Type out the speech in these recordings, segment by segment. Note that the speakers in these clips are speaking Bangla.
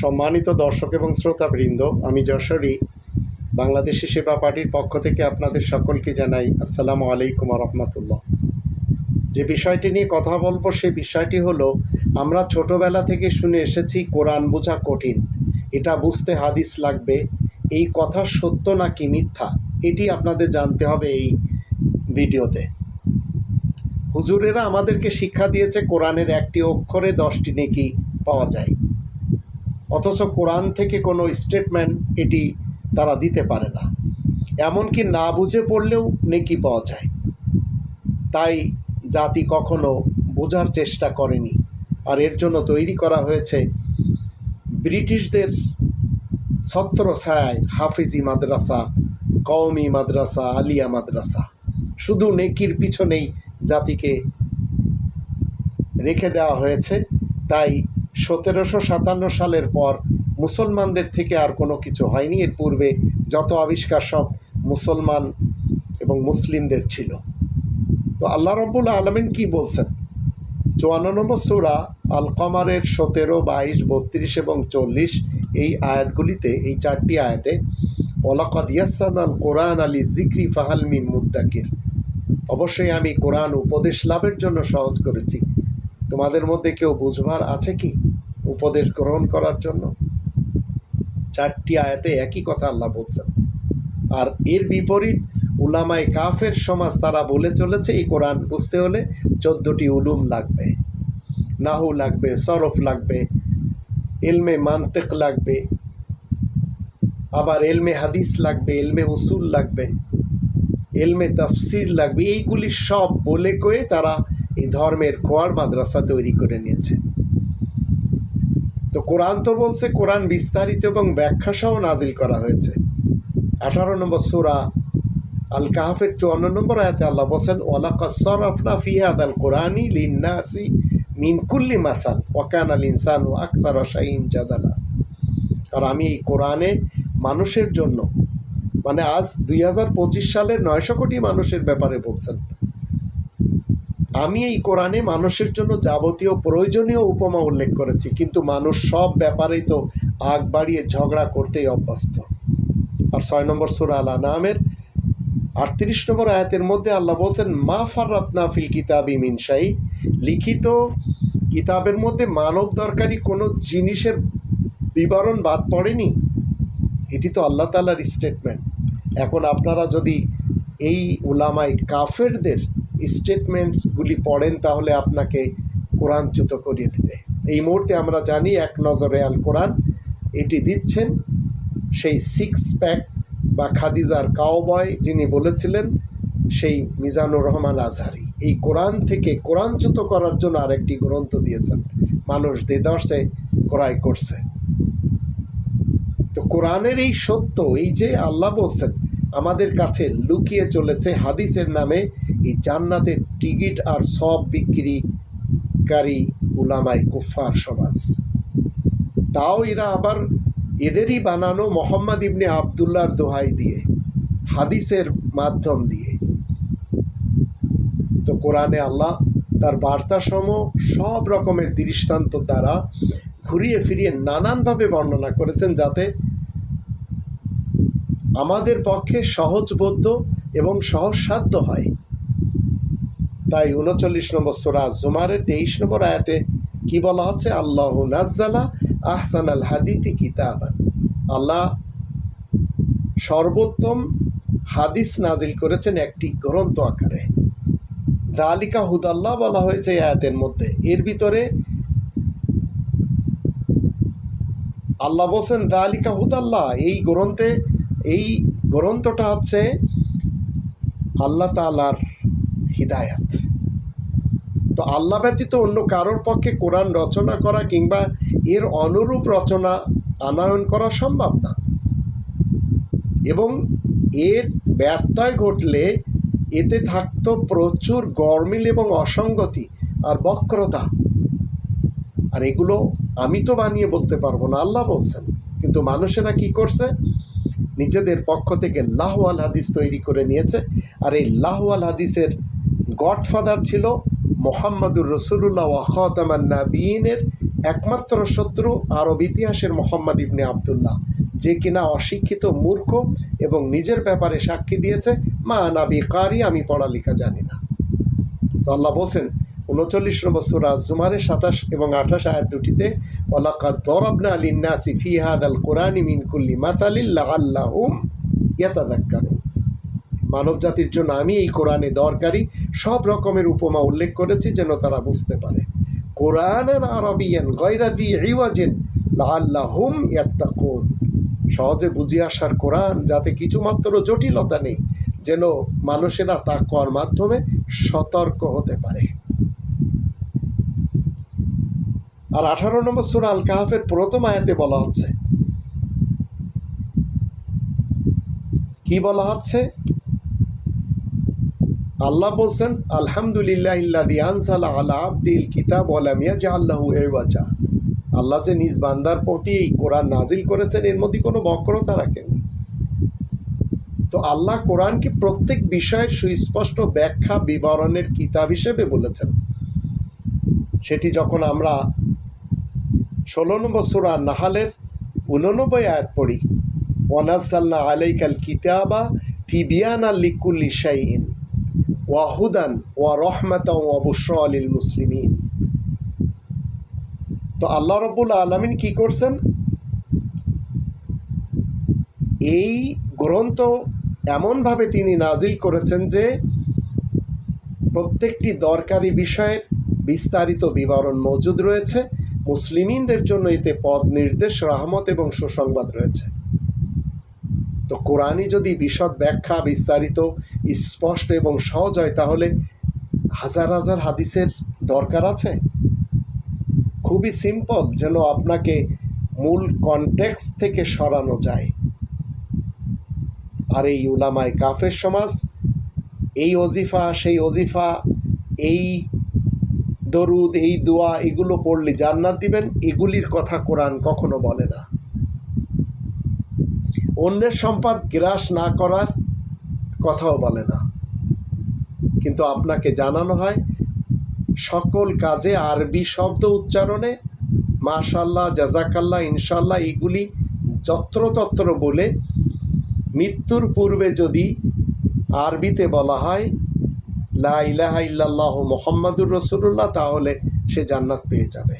সম্মানিত দর্শক এবং শ্রোতাবৃন্দ, আমি যশোরী। বাংলাদেশি সেবা পার্টির পক্ষ থেকে আপনাদের সকলকে জানাই আসসালামু আলাইকুম রহমতুল্লাহ যে বিষয়টি নিয়ে কথা বলব সে বিষয়টি হলো, আমরা ছোটবেলা থেকে শুনে এসেছি, কোরআন বোঝা কঠিন। এটা বুঝতে হাদিস লাগবে। এই কথা সত্য নাকি মিথ্যা? এটি আপনাদের জানতে হবে এই ভিডিওতে। হুজুরেরা আমাদেরকে শিক্ষা দিয়েছে, কোরআনের একটি অক্ষরে দশটি নেকি পাওয়া যায়। অথচ কোরআন থেকে কোনো স্টেটমেন্ট এটি তারা দিতে পারে না। এমনকি না বুঝে পড়লেও নেকি পাওয়া যায়। তাই জাতি কখনো বোঝার চেষ্টা করেনি। আর এর জন্য তৈরি করা হয়েছে ব্রিটিশদের ছত্র ছায় হাফিজি মাদ্রাসা, কওমি মাদ্রাসা, আলিয়া মাদ্রাসা। শুধু নেকির পিছনেই জাতিকে রেখে দেওয়া হয়েছে। তাই সতেরোশো সাতান্ন সালের পর মুসলমানদের থেকে আর কোনো কিছু হয়নি। এর পূর্বে যত আবিষ্কার সব মুসলমান এবং মুসলিমদের ছিল। তো আল্লাহ রব্বুল আলমিন কি বলছেন? চুয়ান্ন নম্বর সুরা আল কমারের সতেরো, বাইশ, বত্রিশ এবং চল্লিশ এই আয়াতগুলিতে, এই চারটি আয়াতে ওলাকাদ ইয়াসান আল কোরআন আলী জিক্রি ফাহাল মিন মুদ্দাকির। অবশ্যই আমি কোরআন উপদেশ লাভের জন্য সহজ করেছি। তোমাদের মধ্যে কেউ বুঝবার আছে কি? উপদেশ গ্রহণ করার জন্য চারটি আয়াতে একই কথা আল্লাহ বলছেন। আর এর বিপরীত উলামায় কাফের সমাজ তারা বলে চলেছে, এই কোরআন বুঝতে হলে চোদ্দটি উলুম লাগবে। নাহু লাগবে, সরফ লাগবে, এলমে মান্তেক লাগবে, আবার এলমে হাদিস লাগবে, এলমে উসুল লাগবে, এলমে তফসির লাগবে, এইগুলি সব বলে কয়ে তারা এই ধর্মের খোয়ার মাদ্রাসা তৈরি করে নিয়েছে। তো কোরআন তো বলছে, কোরআন বিস্তারিত এবং ব্যাখ্যা সহ নাজিল করা হয়েছে। আঠারো নম্বর সুরা আল কাহাফের চুয়ান্ন নম্বর আয়াতে আল্লাহ বলছেন ওয়ালাকা সরফনা ফিহাদ আল কোরআনি লিন্নাসি মিন কুল্লি মাসাল ওয়াকান আল ইনসান ও আখতার শাহিন জাদালা। আর আমি এই কোরআনে মানুষের জন্য মানে আজ দুই হাজার পঁচিশ সালের নয়শো কোটি মানুষের ব্যাপারে বলছেন আমি এই কোরআনে মানুষের জন্য যাবতীয় প্রয়োজনীয় উপমা উল্লেখ করেছি, কিন্তু মানুষ সব ব্যাপারেই তো আগ বাড়িয়ে ঝগড়া করতেই অভ্যস্ত। আর ছয় নম্বর সুরা আল নামের আটত্রিশ নম্বর আয়াতের মধ্যে আল্লাহ বলছেন, মা ফাররাতনা ফিল কিতাব মিনসাই লিখিত কিতাবের মধ্যে মানব দরকারি কোনো জিনিসের বিবরণ বাদ পড়েনি। এটি তো আল্লাহ তালার স্টেটমেন্ট এখন আপনারা যদি এই উলামাই কাফেরদের স্টেটমেন্টসগুলি পড়েন, তাহলে আপনাকে কোরআনচ্যুত করিয়ে দেবে। এই মুহূর্তে আমরা জানি, এক নজরে আল কোরআন, এটি দিচ্ছেন সেই সিক্স প্যাক বা খাদিজার কাওবয় যিনি বলেছিলেন, সেই মিজানুর রহমান আজহারি। এই কোরআন থেকে কোরআনচ্যুত করার জন্য আরেকটি গ্রন্থ দিয়েছেন। মানুষ দেদর্শে ক্রয় করছে। তো কোরআনের এই সত্য, এই যে আল্লাহ বলছেন আমাদের কাছে লুকিয়ে চলেছে হাদিসের নামে এই জান্নাতের টিকিট আর সব বিক্রিকারী উলামাই কুফার সমাজ। তাও এরা আবার এদেরই বানানো মোহাম্মদ ইবনে আবদুল্লাহর দোহাই দিয়ে, হাদিসের মাধ্যম দিয়ে। তো কোরআনে আল্লাহ তার বার্তাসমূহ সব রকমের দৃষ্টান্ত দ্বারা ঘুরিয়ে ফিরিয়ে নানানভাবে বর্ণনা করেছেন যাতে আমাদের পক্ষে সহজবোধ্য এবং সহজসাধ্য হয়। তাই উনচল্লিশ নম্বর সোরা জুমারের তেইশ নম্বর আয়াতে কি বলা হচ্ছে? আল্লাহ নাজ্জালা আহসান আল হাদিফি কিতাবান। আল্লাহ সর্বোত্তম হাদিস নাজিল করেছেন একটি গ্রন্থ আকারে। দালিকা হুদাল্লাহ বলা হয়েছে আয়াতের মধ্যে। এর ভিতরে আল্লাহ বলছেন দালিকা হুদাল্লাহ এই গ্রন্থে এই গ্রন্থটা হচ্ছে আল্লাহ তালার হিদায়াত। তো আল্লাহ ব্যতীত অন্য কারোর পক্ষে কোরআন রচনা করা কিংবা এর অনুরূপ রচনা আনায়ন করা সম্ভব না। এবং এর ব্যত্যয় ঘটলে এতে থাকতো প্রচুর গরমিল এবং অসঙ্গতি আর বক্রতা। আর এগুলো আমি তো বানিয়ে বলতে পারব না, আল্লাহ বলছেন। কিন্তু মানুষেরা কি করছে? নিজেদের পক্ষ থেকে লাহওয়াল হাদিস তৈরি করে নিয়েছে। আর এই লাহওয়াল হাদিসের গডফাদার ছিল মোহাম্মদুর রসুল্লাহ ওয়াহতামান নাবিনের একমাত্র শত্রু আরব ইতিহাসের মোহাম্মদ ইবনে আবদুল্লাহ। যে কিনা অশিক্ষিত মূর্খ এবং নিজের ব্যাপারে সাক্ষী দিয়েছে, মা নাবি কারি আমি পড়ালেখা জানি না। তো আল্লাহ বলছেন উনচল্লিশ নম্বর সুরা জুমারে সাতাশ এবং আঠাশ আয়াত দুটিতে ওলাকা দরবনা লিন্নাসি ফিহাদ আল কোরআন মিন কুল্লি মাতালিল্লাহ আল্লাহুম ইয়াতাদাক্কারুন মানব জাতির জন্য আমি এই কোরআনে দরকারি, সব রকমের উপমা উল্লেখ করেছি যেন তারা বুঝতে পারে। কোরআন আরবিয়ান গয়রাদি ইওয়াজেন লাল্লাহুম ইয়াত্তাকুন। সহজে বুঝে আসার কোরআন যাতে কিছুমাত্র জটিলতা নেই, যেন মানুষেরা তা কর মাধ্যমে সতর্ক হতে পারে। আর আঠারো নম্বর সুরা আল কাহাফের প্রথম আয়াতে বলা হচ্ছে। কি বলা হচ্ছে? আল্লাহ বলছেন, আলহামদুলিল্লাহ ইল্লাযী আনসালা আলা আবদিল কিতাব ওয়া লাম ইয়াজআল্লাহু ইওয়াজা আল্লাহ যে নিজ বান্দার প্রতি এই কোরআন নাজিল করেছেন, এর মধ্যে কোনো বক্রতা রাখেননি। তো আল্লাহ কোরআনকে প্রত্যেক বিষয়ের সুস্পষ্ট ব্যাখ্যা বিবরণের কিতাব হিসেবে বলেছেন। সেটি যখন আমরা ষোলো নম্বর সুরা নাহালের উননব্বই আয়াত পড়ি। ওয়ানাসাল্লা আলাইকাল কিতাবা তিবিয়ানা লিকুল্লি শাইইন ওয়াহুদান ওয়া রহমাতা বুশরা আলিল মুসলিমিন। তো আল্লাহ রব্বুল আলমিন কি করছেন? এই গ্রন্থ এমনভাবে তিনি নাজিল করেছেন যে প্রত্যেকটি দরকারি বিষয়ের বিস্তারিত বিবরণ মজুদ রয়েছে। মুসলিমিনদের জন্য এতে পদ নির্দেশ, রহমত এবং সুসংবাদ রয়েছে। তো কোরআনই যদি বিশদ ব্যাখ্যা, বিস্তারিত, স্পষ্ট এবং সহজ হয়, তাহলে হাজার হাজার হাদিসের দরকার আছে? খুবই সিম্পল যেন আপনাকে মূল কনটেক্সট থেকে সরানো যায়। আর এই উলামায় কাফের সমাজ, এই অজিফা সেই অজিফা এই দরুদ, এই দোয়া, এগুলো পড়লে জান্নাত দিবেন, এগুলির কথা কোরআন কখনো বলে না। অন্যের সম্পদ গ্রাস না করার কথাও বলে না। কিন্তু আপনাকে জানানো হয়, সকল কাজে আরবি শব্দ উচ্চারণে মাশাল্লাহ জাজাকাল্লাহ ইনশাল্লাহ এগুলি যত্রতত্র বলে মৃত্যুর পূর্বে যদি আরবিতে বলা হয় লা ইলাহা ইল্লাল্লাহ মোহাম্মদুর রসুল্লাহ তাহলে সে জান্নাত পেয়ে যাবে।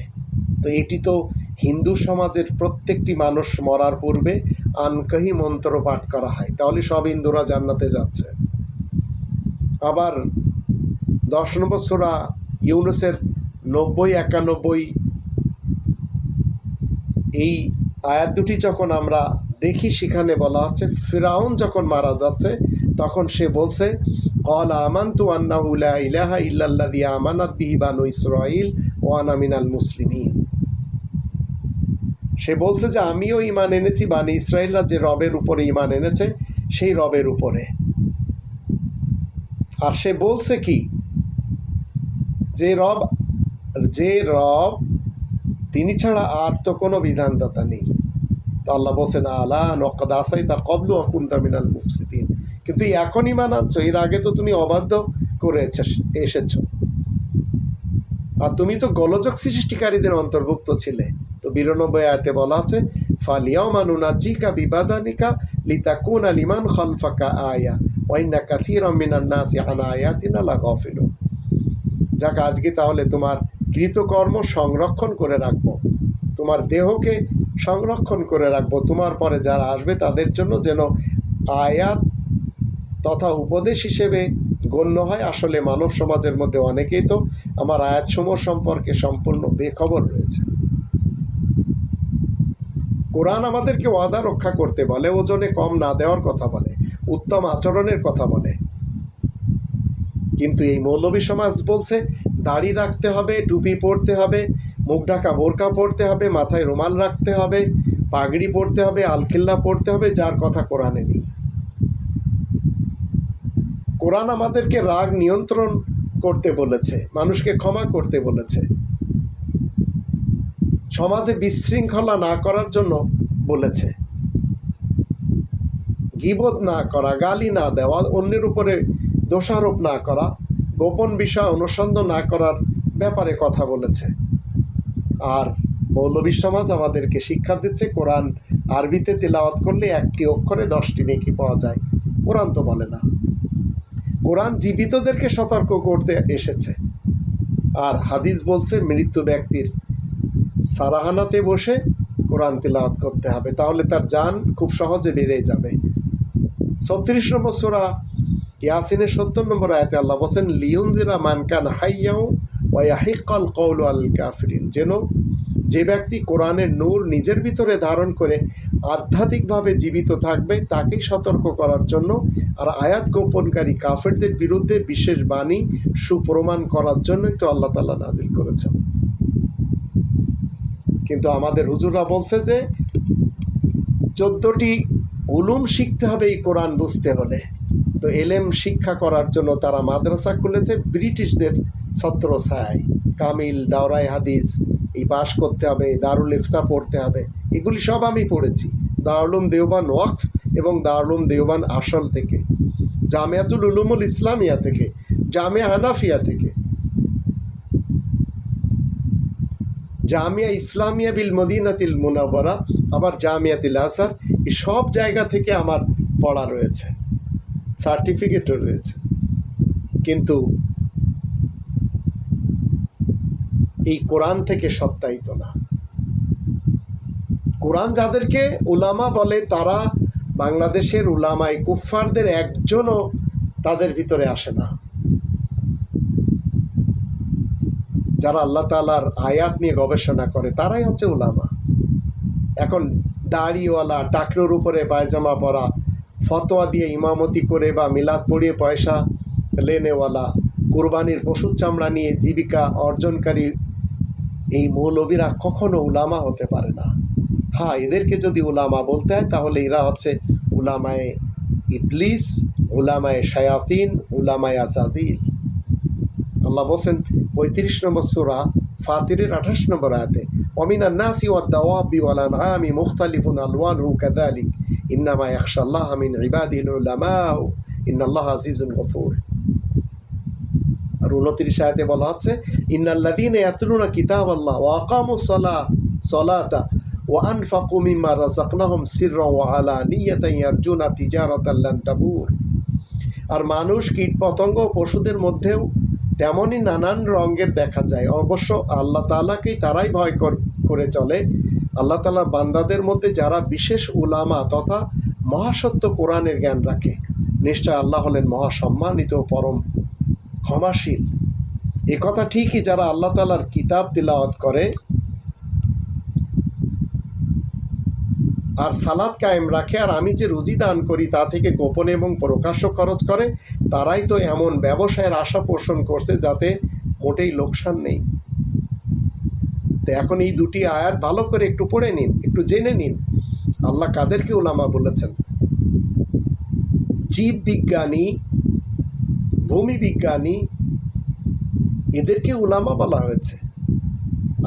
তো এটি তো হিন্দু সমাজের প্রত্যেকটি মানুষ মরার পূর্বে আনকাহি মন্ত্র পাঠ করা হয়। তাহলে সব হিন্দুরা জান্নাতে যাচ্ছে। আবার দশ নম্বর সোরা ইউনুসের নব্বই, একানব্বই, এই আয়াত দুটি যখন আমরা দেখি, সেখানে বলা হচ্ছে ফিরাউন যখন মারা যাচ্ছে, তখন সে বলছে কল আমান্তু আন্নাহু লা ইলাহা ইল্লাল্লাযী আমানাত বিহি বানু ইসরাঈল ওয়া আনা মিনাল মুসলিমিন সে বলছে যে, আমিও ইমান এনেছি, বানি ইসরায়েলরা যে রবের উপরে ইমান এনেছে, সেই রবের উপরে। আর সে বলছে কি? যে রব যে রব, তিনি ছাড়া আর তো কোনো বিধানদাতা নেই। তো আল্লাহ বলছেন, আলা নকদ আসাই তা কবলু অকুন্তা মিনাল কিন্তু এখনই মানাচ্ছ, এর আগে তো তুমি অবাধ্য করে এসেছ আর তুমি তো গোলযোগ সৃষ্টিকারীদের অন্তর্ভুক্ত ছিলে। তো বিরানব্বই আয়তে বলা আছে ফালিয়াও মানুনা জিকা বিবাদানিকা লিতা লিতাকুন আলিমান খলফাকা আয়া ওয়াইনা কাথির মিনান নাসি আনা আয়াতিনা লা গফিলুন যাক, আজকে তাহলে তোমার কৃতকর্ম সংরক্ষণ করে রাখব। তোমার দেহকে সংরক্ষণ করে রাখব। তোমার পরে যারা আসবে তাদের জন্য যেন আয়াত তথা উপদেশ হিসেবে গণ্য হয়। আসলে মানব সমাজের মধ্যে অনেকেই তো আমার আয়াতসমূহ সম্পর্কে সম্পূর্ণ বেখবর রয়েছে। কোরআন আমাদেরকে ওয়াদা রক্ষা করতে বলে, ওজনে কম না দেওয়ার কথা বলে, উত্তম আচরণের কথা বলে। কিন্তু এই মৌলবী সমাজ বলছে, দাড়ি রাখতে হবে, টুপি পরতে হবে, মুখ ঢাকা বোরকা পরতে হবে, মাথায় রুমাল রাখতে হবে, পাগড়ি পরতে হবে, আলখিল্লা পরতে হবে, যার কথা কোরআনে নেই। কোরআন আমাদেরকে রাগ নিয়ন্ত্রণ করতে বলেছে, মানুষকে ক্ষমা করতে বলেছে। সমাজে বিশৃঙ্খলা না করার জন্য বলেছে। গিবোধ না করা, গালি না দেওয়া, অন্যের উপরে দোষারোপ না করা, গোপন বিষয় অনুসন্ধান না করার ব্যাপারে কথা বলেছে। আর মৌলবী সমাজ আমাদেরকে শিক্ষা দিচ্ছে, কোরআন আরবিতে তেলাওয়াত করলে একটি অক্ষরে দশটি নেকি পাওয়া যায়। কোরআন তো বলে না। কোরআন জীবিতদেরকে সতর্ক করতে এসেছে। আর হাদিস বলছে, মৃত্যু ব্যক্তির সারাহানাতে বসে কোরআন তেলাওয়াত করতে হবে। তাহলে তার যান খুব সহজে বেড়ে যাবে। ছত্রিশ নম্বর সোরা ইয়াসিনের সত্তর নম্বর আয়াতে আল্লাহ বলছেন, লিউন্দিরা মানকান হাইয়াও ওয়াহিকাল কৌল আল কাফরিন। যেন যে ব্যক্তি কোরআনের নূর নিজের ভিতরে ধারণ করে আধ্যাত্মিকভাবে জীবিত থাকবে, তাকেই সতর্ক করার জন্য আর আয়াত গোপনকারী কাফেরদের বিরুদ্ধে বিশেষ বাণী সুপ্রমাণ করার জন্যই তো আল্লাহ তাল্লাহ নাজিল করেছেন। কিন্তু আমাদের হুজুররা বলছে যে, চোদ্দটি উলুম শিখতে হবে এই কোরআন বুঝতে হলে। তো এলেম শিক্ষা করার জন্য তারা মাদ্রাসা খুলেছে ব্রিটিশদের ছত্র ছায় কামিল, দাওরাই হাদিস এই পাশ করতে হবে, দারুল ইফতা পড়তে হবে, এগুলি সব আমি পড়েছি। দারুলুম দেওবান ওয়াকফ এবং দারুলুম দেওবান আসল থেকে, জামিয়াতুল উলুমুল ইসলামিয়া থেকে, জামিয়া হানাফিয়া থেকে। জামিয়া ইসলামিয়া বিল মদিনাতিল মুনাবরা আবার জামিয়াতিল আসার এই সব জায়গা থেকে আমার পড়া রয়েছে, সার্টিফিকেটও রয়েছে। কিন্তু এই কোরআন থেকে সত্যায়িত না। কোরআন যাদেরকে উলামা বলে, তারা বাংলাদেশের উলামায় কুফফারদের একজনও তাদের ভিতরে আসে না। যারা আল্লাহ তালার আয়াত নিয়ে গবেষণা করে, তারাই হচ্ছে উলামা। এখন দাড়িওয়ালা, টাকরোর উপরে পায়জামা পরা, ফতোয়া দিয়ে ইমামতি করে বা মিলাদ পড়িয়ে পয়সা লেনেওয়ালা, কুরবানির পশুর চামড়া নিয়ে জীবিকা অর্জনকারী এই মৌলবীরা কখনো উলামা হতে পারে না। হ্যাঁ এদেরকে যদি উলামা বলতে হয়, তাহলে এরা হচ্ছে উলামায়ে ইবলিস, উলামায়ে শায়াতিন, উলামায়ে আজাজিল। আল্লাহ বলছেন, পঁয়ত্রিশ নম্বর সুরা ফাতিরের আঠাশ নম্বর আয়াতে অমিনা নাসি ওয়া দাওয়াবি ওয়াল আনআমি মুখতালিফুন আলওয়ানহু কাযালিক। ইন্নামা ইয়াখশাল্লাহ মিন ইবাদিল উলামা ইন্নাল্লাহ আজিজুন গফুর। আর উনত্রিশ আয়াতে বলা হচ্ছে ইন্নাল্লাযীনা ইয়াতলুনা কিতাবাল্লাহ ওয়া আকামুস সালাহ, সালাতা ওয়া আনফাকু মিম্মা রাযাকনাহুম সিররান ওয়া আলানিয়াতান ইয়ারজুনা তিজারাতান লান তাবুর। আর মানুষ কীট পতঙ্গ পশুদের মধ্যেও তেমনই নানান রঙের দেখা যায়। অবশ্য আল্লাহ তালাকেই তারাই ভয় করে চলে। আল্লাহ তালার বান্দাদের মধ্যে যারা বিশেষ উলামা তথা মহাসত্য কোরআনের জ্ঞান রাখে, নিশ্চয় আল্লাহ হলেন মহাসম্মানিত পরম ক্ষমাশীল। এ কথা ঠিকই যারা আল্লাহ তালার কিতাব তিলাওয়াত করে আর সালাদ কায়েম রাখে আর আমি যে রুজি দান করি তা থেকে গোপনে এবং প্রকাশ্য খরচ করে, তারাই তো এমন ব্যবসায়ের আশা পোষণ করছে যাতে মোটেই লোকসান নেই। তো এখন এই দুটি আয়াত ভালো করে একটু পড়ে নিন, একটু জেনে নিন। আল্লাহ কাদেরকে ওলামা বলেছেন? জীব বিজ্ঞানী ভূমি বিজ্ঞানী এদেরকে উলামা বলা হয়েছে।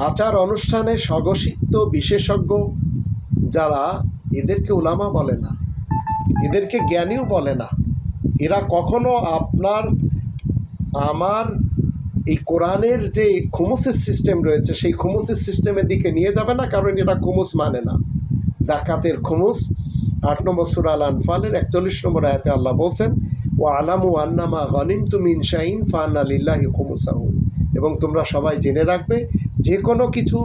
আচার অনুষ্ঠানে স্বঘোষিত বিশেষজ্ঞ যারা এদেরকে উলামা বলে না, এদেরকে জ্ঞানীও বলে না। এরা কখনো আপনার, আমার এই কোরআনের যে খুমুসের সিস্টেম রয়েছে, সেই খুমুসের সিস্টেমের দিকে নিয়ে যাবে না, কারণ এরা খুমুস মানে না। জাকাতের খুমুস, আট নম্বর সুরাল আনফালের একচল্লিশ নম্বর আয়াতে আল্লাহ বলছেন ও আলামু আন্নামা গনিম তুমিন শাহিন ফান আলিল্লাহি খুমুসাহু এবং তোমরা সবাই জেনে রাখবে, যে কোনো কিছু,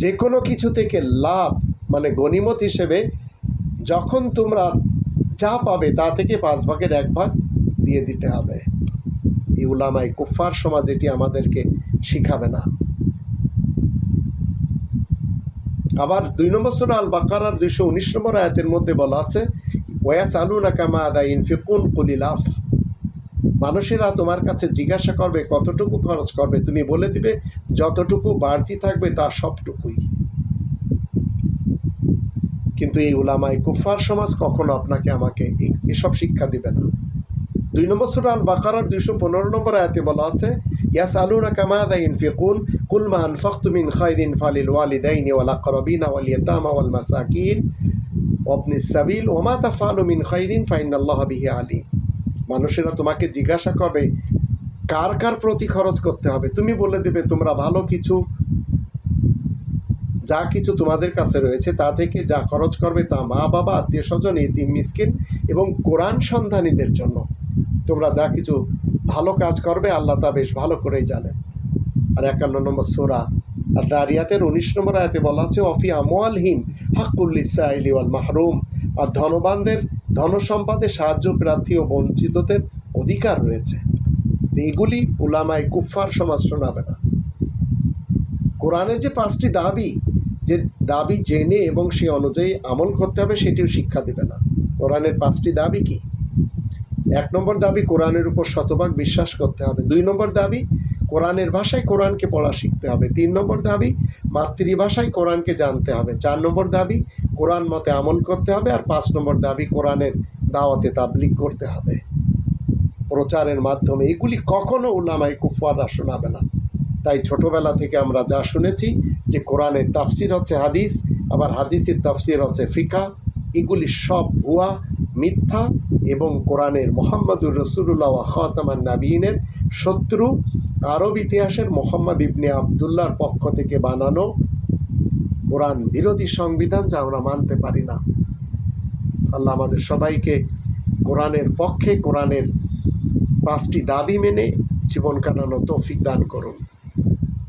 যে কোনো কিছু থেকে লাভ মানে গনিমত হিসেবে যখন তোমরা যা পাবে তা থেকে পাঁচ ভাগের এক ভাগ দিয়ে দিতে হবে। এই উলামাই কুফার সমাজ এটি আমাদেরকে শিখাবে না। আবার দুই নম্বর সুরা আল বাকারার দুইশো উনিশ নম্বর আয়াতের মধ্যে বলা আছে ওয়াস আলু না কামা আদা ইনফিকুন কুলিলাফ মানুষেরা তোমার কাছে জিজ্ঞাসা করবে, কতটুকু খরচ করবে? তুমি বলে দিবে, যতটুকু বাড়তি থাকবে তা সবটুকুই। কিন্তু এই উলামাই কুফার সমাজ কখনো আপনাকে আমাকে এসব শিক্ষা দিবে না। দুই নম্বর সুরা আল বাকারার দুইশো পনেরো নম্বর আয়াতে বলা আছে ইয়াস আলুনা কামাদা ইনফিকুন কুলমা আনফাকতু মিন খাইরিন ফালিল ওয়ালিদাইনি ওয়াল আকরাবিনা ওয়াল ওয়াল মাসাকিন। ওয়াবনি সাবিল, ওমা তাফালু মিন খাইরিন ফাইনাল্লাহ বিহি আলিম। মানুষেরা তোমাকে জিজ্ঞাসা করবে, কার কার প্রতি খরচ করতে হবে? তুমি বলে দেবে, তোমরা ভালো কিছু, যা কিছু তোমাদের কাছে রয়েছে, তা থেকে যা খরচ করবে তা মা, বাবা, আত্মীয় স্বজন ইতিম মিসকিন এবং কোরআন সন্ধানীদের জন্য। তোমরা যা কিছু ভালো কাজ করবে, আল্লাহ তা বেশ ভালো করেই জানেন। আর একান্ন নম্বর সোরা আর দারিয়াতের উনিশ নম্বর আয়াতে বলা হচ্ছে অফি আমওয়ালহিম হাক্কুল্লিসা ইলিওয়াল মাহরুম। আর ধনবানদের ধনসম্পাদে সাহায্য প্রার্থী ও বঞ্চিতদের অধিকার রয়েছে। এগুলি উলামায় কুফফার সমাজ শোনাবে না। কোরআনের যে পাঁচটি দাবি, যে দাবি জেনে এবং সে অনুযায়ী আমল করতে হবে, সেটিও শিক্ষা দেবে না। কোরআনের পাঁচটি দাবি কি? এক নম্বর দাবি, কোরআনের উপর শতভাগ বিশ্বাস করতে হবে। দুই নম্বর দাবি কোরআনের ভাষায় কোরআনকে পড়া শিখতে হবে। তিন নম্বর দাবি, মাতৃভাষায় কোরআনকে জানতে হবে। চার নম্বর দাবি, কোরআন মতে আমল করতে হবে। আর পাঁচ নম্বর দাবি, কোরআনের দাওয়াতে তাবলিগ করতে হবে। প্রচারের মাধ্যমে এগুলি কখনো উলামাই কুফাররা শোনাবে না। তাই ছোটবেলা থেকে আমরা যা শুনেছি যে কোরআনের তাফসির হচ্ছে হাদিস, আবার হাদিসের তাফসির হচ্ছে ফিকা, এগুলি সব ভুয়া, মিথ্যা এবং কোরআনের মোহাম্মদুর রসুল্লাহ খাতামান নাবিনের শত্রু আরব ইতিহাসের মোহাম্মদ ইবনে আবদুল্লার পক্ষ থেকে বানানো কোরআন বিরোধী সংবিধান যা আমরা মানতে পারি না। আল্লাহ আমাদের সবাইকে কোরআনের পক্ষে, কোরআনের পাঁচটি দাবি মেনে জীবন কাটানো তৌফিক দান করুন।